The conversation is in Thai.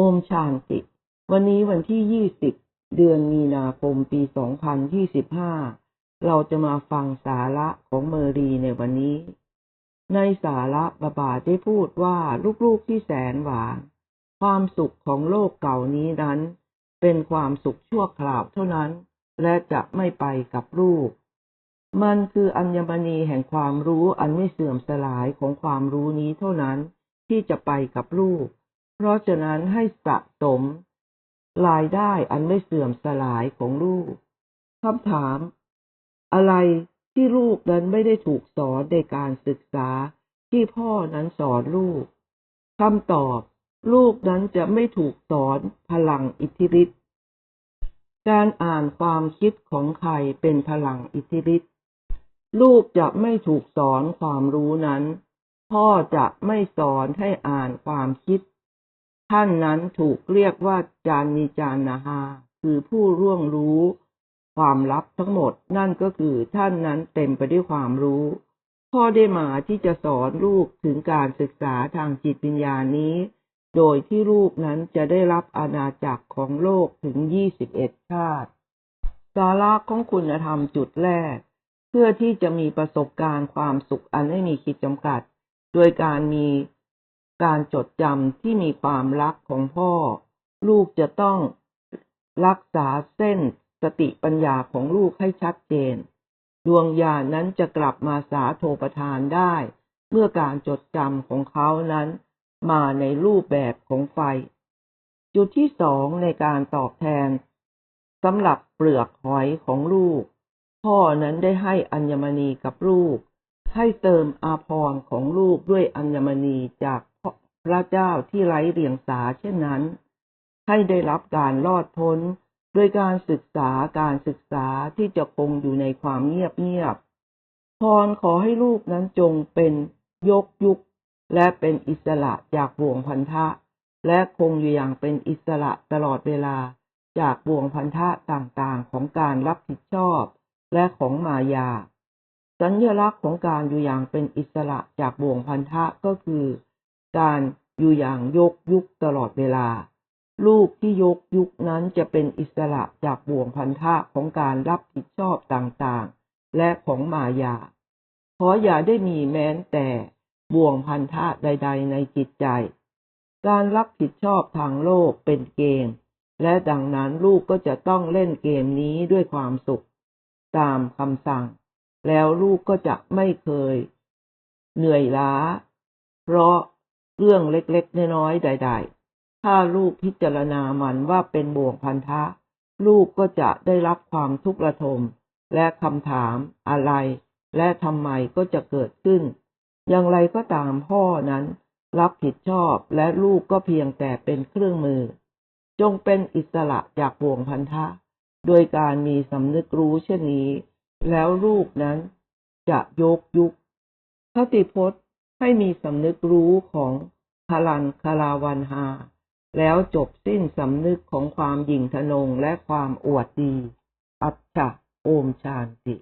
โอชานติ วันนี้วันที่ 20 เดือนมีนาคม ปี 2025 เราจะมาฟังสาระของเมอรีในวันนี้ ในสาระบาบาได้พูดว่าลูกๆที่แสนหวาน ความสุขของโลกเก่านี้นั้น เป็นความสุขชั่วคราวเท่านั้น และจะไม่ไปกับลูก มันคืออัญมณีแห่งความรู้อันไม่เสื่อมสลายของความรู้นี้เท่านั้นที่จะไปกับลูก เพราะฉะนั้นให้สะสม รายได้อันไม่เสื่อมสลายของลูกคำถาม อะไรที่ลูกนั้นไม่ได้ถูกสอนในการศึกษาที่พ่อนั้นสอนลูกคำตอบ ลูกนั้นจะไม่ถูกสอนพลังอิทธิฤทธิ์การอ่านความคิดของใครเป็นพลังอิทธิฤทธิ์ลูกจะไม่ถูกสอนความรู้นั้น พ่อจะไม่สอนให้อ่านความคิด ท่านนั้นถูกเรียกว่าจานิจานาฮาคือผู้ร่วงรู้ความลับทั้งหมด นั่นก็คือท่านนั้นเต็มไปด้วยความรู้ พ่อได้มาที่จะสอนลูกถึงการศึกษาทางจิตวิญญาณนี้ โดยที่ลูกนั้นจะได้รับอาณาจักรของโลกถึง 21 ชาติ สาระของคุณธรรมจุดแรก เพื่อที่จะมีประสบการณ์ความสุขอันไม่มีขีดจำกัด โดยการมี การจดจำที่มีความรักของพ่อ ลูกจะต้องรักษาเส้นสติปัญญาของลูกให้ชัดเจน ดวงญาณนั้นจะกลับมาสาโทประทานได้ เมื่อการจดจำของเขานั้น มาในรูปแบบของไฟ จุดที่สองในการตอบแทนสำหรับเปลือกหอยของลูก พ่อนั้นได้ให้อัญมณีกับลูก ให้เติมอาภรณ์ของลูกด้วยอัญมณีจาก ระเจ้าที่ไร้เรียงสาเช่นนั้น ให้ได้รับการรอดพ้นโดยการศึกษาการศึกษาที่จะคงอยู่ในความเงียบเงียบพรขอให้ลูกนั้นจงเป็นยกยุค และเป็นอิสระจากบ่วงพันธะ และคงอยู่อย่างเป็นอิสระตลอดเวลาจากบ่วงพันธะต่างๆ ของการรับผิดชอบ และของมายา สัญลักษณ์ของการอยู่อย่างเป็นอิสระจากบ่วงพันธะก็คือ การอยู่อย่างยกยุคตลอดเวลา ลูกที่ยกยุคนั้นจะเป็นอิสระจากบ่วงพันธะของการรับผิดชอบต่างๆ และของมายา ขออย่าได้มีแม้แต่บ่วงพันธะใด ๆ ในจิตใจ การรับผิดชอบทางโลกเป็นเกม และดังนั้นลูกก็จะต้องเล่นเกมนี้ด้วยความสุข ตามคำสั่ง แล้วลูกก็จะไม่เคย เหนื่อยล้า เพราะ เรื่องเล็กๆน้อยๆใด ๆ ถ้าลูกพิจารณามันว่าเป็นบ่วงพันธะ ลูกก็จะได้รับความทุกข์ระทม และคำถามอะไร และทำไมก็จะเกิดขึ้น อย่างไรก็ตามพ่อนั้น รับผิดชอบและลูกก็เพียงแต่เป็นเครื่องมือ จงเป็นอิสระจากบ่วงพันธะ โดยการมีสำนึกรู้เช่นนี้ แล้วลูกนั้นจะยกยุคคติพจน์ ให้มีสำนึกรู้ของพลันคาราวันฮาแล้วจบสิ้นสำนึกของความหยิ่งทะนงและความอวดดี อัจฉะโอมชานติ